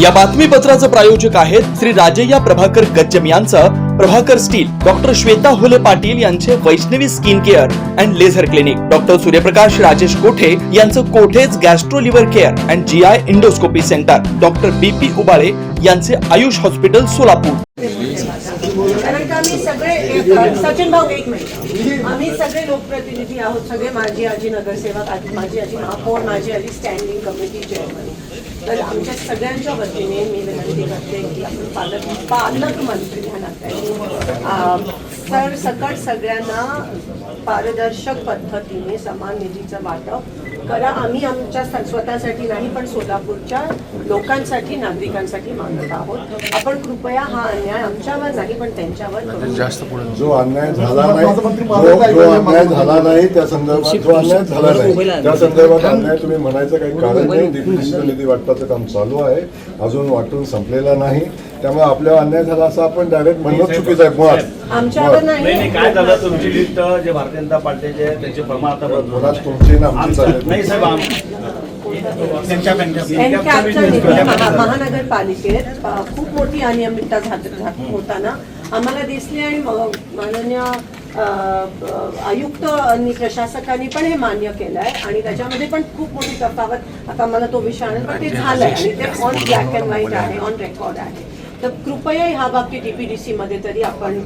या बातमीपत्राचं प्रायोजक आहेत श्री राजय्या प्रभाकर गज्जम यांचं. प्रभाकर स्टील डॉक्टर श्वेता होले पाटील यांचे Vaishnavi skin care and laser clinic. Doctor Suryaprakash Rajesh Kothe यांचं कोठेज gastro liver care and G I endoscopy centre. Doctor B P Ubale यांचे Ayush hospital Solapur. कारण का आम्ही सगळे सचिन भाऊ एक मिनिट. आम्ही सगळे लोकप्रतिनिधी आहोत सगळे माझी आजी नगरसेवक माझी आजी महापौर माझी आजी स्टँडिंग कमिटी चेअरमन तर आमच्या सगळ्यांच्या वतीने मी विनंती करते की आपण पालक पालकमंत्री ह्या नात्याने सर सकट सगळ्यांना पारदर्शक पद्धतीने समान निधीचं वाटप करा. आम्ही आमच्या स्वतःसाठी नाही पण सोलापूरच्या लोकांसाठी नागरिकांसाठी मागत आहोत. आपण कृपया हा अन्याय आमच्यावर नाही पण त्यांच्यावर करू. नका. जो अन्याय झाला नाही जो जो अन्याय झाला नाही त्या संदर्भात जो अन्याय झाला नाही त्या संदर्भात अन्याय तुम्ही म्हणायचं काही कारण नाही. निधी वाटपाचं काम चालू आहे. अजून वाटून संपलेला नाही. त्यामुळे आपल्यावर अन्याय झाला असं आपण डायरेक्ट म्हणणं चुकीचं आहे. मुळात. आमच्यावर नाही. नाही नाही काय झालं? तुमची लिस्ट जे भारतीय जनता पार्टीचे त्यांचे प्रमाण आता मुळात बदलून तुमची ना आमची आमचं चालेल नाही साहेब आम- महा- महानगरपालिकेत अ, खूप मोठी अनियमितता झात- झात- होताना आम्हाला दिसली आणि म- माननीय अ, अ, आयुक्त आणि प्रशासकांनी पण हे मान्य केलं आहे आणि त्याच्यामध्ये पण खूप मोठी तफावत. आता मला तो विषय आणेल पण ते झालंय आणि ते ऑन ब्लॅक अँड व्हाईट आहे ऑन रेकॉर्ड आहे. तर कृपया ह्या बाबतीत डीपीडीसी मध्ये तरी आपण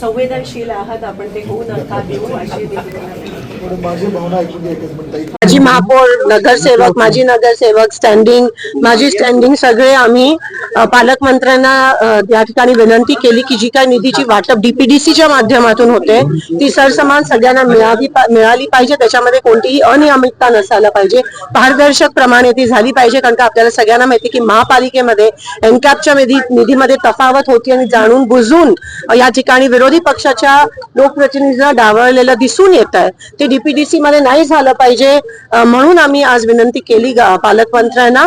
संवेदनशील आहात आपण ते होऊ नका देऊ अशी माझी महापौर नगरसेवक माझी नगरसेवक स्टँडिंग माझी स्टँडिंग सगळे आम्ही पालकमंत्र्यांना या ठिकाणी विनंती केली की जी काही निधीची वाटप डीपीडीसीच्या माध्यमातून होते ती सरसमान सगळ्यांना मिळावी मिळाली पाहिजे. त्याच्यामध्ये कोणतीही अनियमितता नसायला पाहिजे. पारदर्शक प्रमाणे ती झाली पाहिजे कारण का आपल्याला सगळ्यांना माहिती की महापालिकेमध्ये एनकॅपच्या निधी निधीमध्ये तफावत होती आणि जाणून बुजून या ठिकाणी विरोधी पक्षाच्या लोकप्रतिनिधींना डावळलेलं दिसून येत आहे ते डीपीडीसी मध्ये नाही झालं पाहिजे. म्हणून आम्ही आज विनंती केली पालकमंत्र्यांना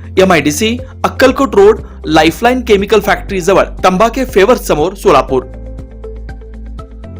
M I D C Akkalkot road lifeline chemical factory जवळ तंबाखे फेवर समोर सोलापूर.